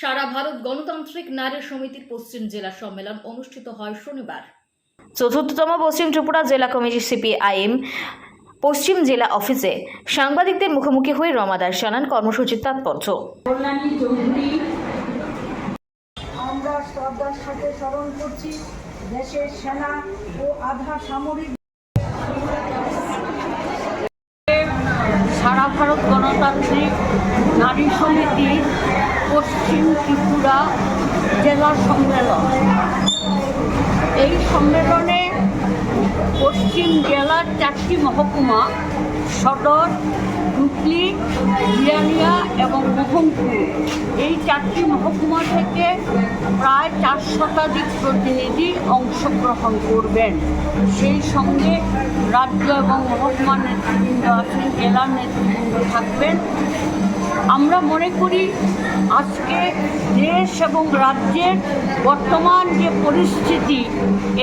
সারা ভারত গণতান্ত্রিক নারী সমিতির পশ্চিম জেলা সম্মেলন অনুষ্ঠিত হয় শনিবার। চতুর্থতম পশ্চিম ত্রিপুরা জেলা কমিটি সিপিআইএম পশ্চিম জেলা অফিসে সাংবাদিকদের মুখোমুখি হয়ে রমা দাস জানান কর্মসূচির তাৎপর্য। আমরা শ্রদ্ধার সাথে স্মরণ করছি দেশের সেনা ও আধা সামরিক সারা ভারত গণতান্ত্রিক নারী সমিতি পশ্চিম ত্রিপুরা জেলা সম্মেলন। এই সম্মেলনে পশ্চিম জেলার চারটি মহকুমা, সদর, হুগলি, বিয়ানিয়া এবং মোহনপুর। এই চারটি মহকুমা থেকে প্রায় চার শতাধিক প্রতিনিধি অংশগ্রহণ করবেন। সেই সঙ্গে রাজ্য এবং মহকুমা নেতৃবৃন্দ আছেন, জেলার নেতৃবৃন্দ থাকবেন। আমরা মনে করি আজকে দেশ এবং রাজ্যের বর্তমান যে পরিস্থিতি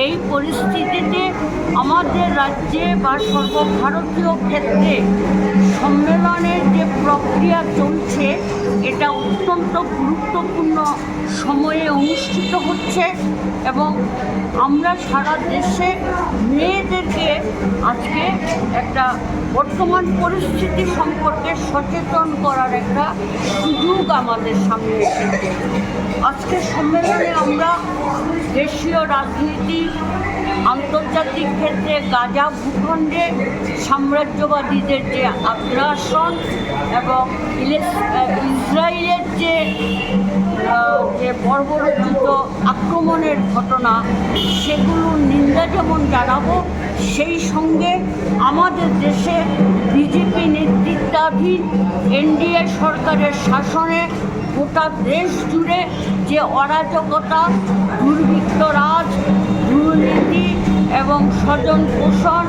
এই পরিস্থিতিতে আমাদের রাজ্যে বা সর্বভারতীয় ক্ষেত্রে সম্মেলনের যে প্রক্রিয়া চলছে, এটা অত্যন্ত গুরুত্বপূর্ণ সময়ে অনুষ্ঠিত হচ্ছে এবং আমরা সারা দেশে মেয়েদেরকে আজকে একটা বর্তমান পরিস্থিতি সম্পর্কে সচেতন করার একটা সুযোগ আমাদের সামনে এসেছে। আজকে সম্মেলনে আমরা দেশীয় রাজনীতি আন্তর্জাতিক ক্ষেত্রে গাজা ভূখণ্ডে সাম্রাজ্যবাদীদের যে আগ্রাসন এবং ইসরায়েলের যে যে বর্বরচিত আক্রমণের ঘটনা, সেগুলোর নিন্দা যেমন জানাব, সেই সঙ্গে আমাদের দেশে বিজেপি নেতৃত্বাধীন এনডিএ সরকারের শাসনে গোটা দেশ জুড়ে যে অরাজকতা দুর্নীতি এবং স্বজন পোষণ,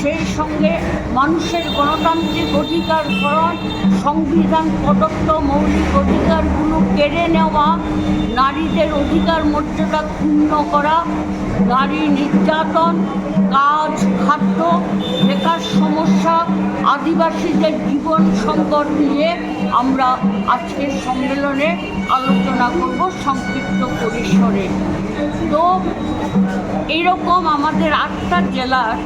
সেই সঙ্গে মানুষের গণতান্ত্রিক অধিকার হরণ সংবিধান প্রদত্ত মৌলিক অধিকারগুলো কেড়ে নেওয়া, নারীদের অধিকার মর্যাদা ক্ষুণ্ণ করা, নারী নির্যাতন, কাজ, খাদ্য, বেকার সমস্যা, আদিবাসীদের জীবন সংকট নিয়ে আমরা আজকের সম্মেলনে আলোচনা করব সংক্ষিপ্ত পরিসরে। তো এইরকম আমাদের আটটা জেলার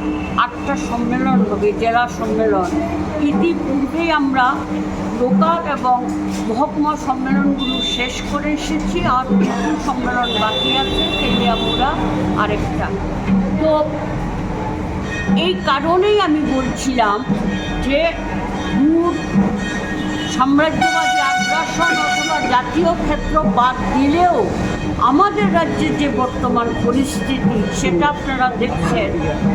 আটটা সম্মেলন হবে, জেলা সম্মেলন। ইতিপূর্বেই আমরা লোকাল এবং মহকুমা সম্মেলনগুলো শেষ করে এসেছি, আর সম্মেলন বাকি আছে, তেলিয়ামুড়া আরেকটা। তো এই কারণেই আমি বলছিলাম যে সাম্রাজ্যবাদী আগ্রাসন অথবা জাতীয় ক্ষেত্র বাদ দিলেও আমাদের রাজ্যের যে বর্তমান পরিস্থিতি, সেটা আপনারা দেখছেন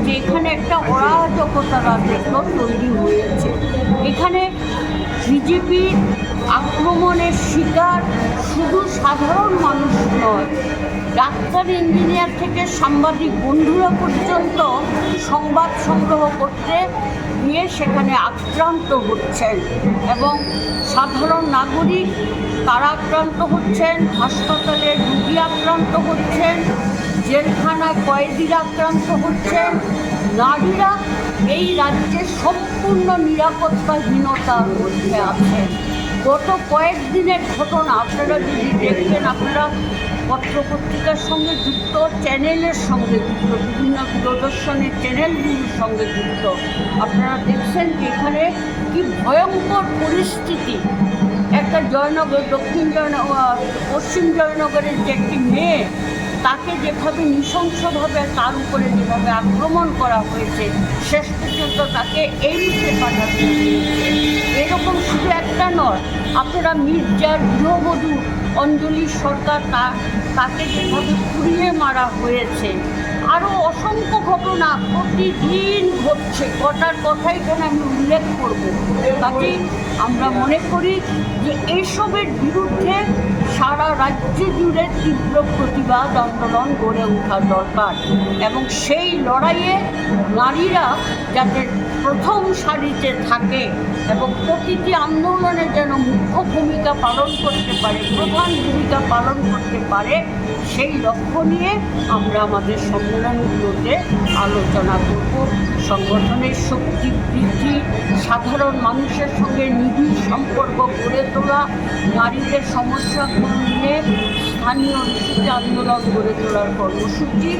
যে এখানে একটা অরাজকতা রাজত্ব তৈরি হয়েছে। এখানে বিজেপির আক্রমণের শিকার শুধু সাধারণ মানুষ নয়, ডাক্তার, ইঞ্জিনিয়ার থেকে সাংবাদিক বন্ধুরা পর্যন্ত সংবাদ সংগ্রহ করতে গিয়ে সেখানে আক্রান্ত হচ্ছেন এবং সাধারণ নাগরিক তারা আক্রান্ত হচ্ছেন, হাসপাতালে রুগী আক্রান্ত হচ্ছেন, জেলখানায় কয়েদিরা আক্রান্ত হচ্ছেন। নারীরা এই রাজ্যে সম্পূর্ণ নিরাপত্তাহীনতার মধ্যে আছেন। গত কয়েকদিনের ঘটনা আপনারা যদি দেখবেন আপনারা পত্রপত্রিকার সঙ্গে যুক্ত, চ্যানেলের সঙ্গে যুক্ত, বিভিন্ন দূরদর্শনের চ্যানেলগুলির সঙ্গে যুক্ত, আপনারা দেখছেন যে এখানে কি ভয়ঙ্কর পরিস্থিতি। একটা জয়নগর, দক্ষিণ জয়নগর পশ্চিম জয়নগরের যে একটি মেয়ে তাকে যেভাবে নৃশংসভাবে তার উপরে যেভাবে আক্রমণ করা হয়েছে, শেষ পর্যন্ত তাকে এইমসে পাঠাতে এরকম শুধু একটা নয়, আপনারা মির্জার গৃহবধূ অঞ্জলি সরকার তা, তাকে যেভাবে পুড়িয়ে মারা হয়েছে আরও অসংখ্য ঘটনা প্রতিদিন ঘটছে। কটার কথা এখানে আমি উল্লেখ করব। কাজেই আমরা মনে করি যে এইসবের বিরুদ্ধে সারা রাজ্য জুড়ে তীব্র প্রতিবাদ আন্দোলন গড়ে ওঠা দরকার। এবং সেই লড়াইয়ে নারীরা যাতে প্রথম সারিতে থাকে এবং প্রতিটি আন্দোলনে যেন মুখ্য ভূমিকা পালন করতে পারে, প্রধান ভূমিকা পালন করতে পারে, সেই লক্ষ্য নিয়ে আমরা আমাদের সম্মেলনগুলোতে আলোচনা করব। সংগঠনের শক্তি বৃদ্ধি, সাধারণ মানুষের সঙ্গে নিবিড় সম্পর্ক গড়ে তোলা, নারীদের সমস্যাগুলো নিয়ে স্থানীয় আন্দোলন গড়ে তোলার কর্মসূচি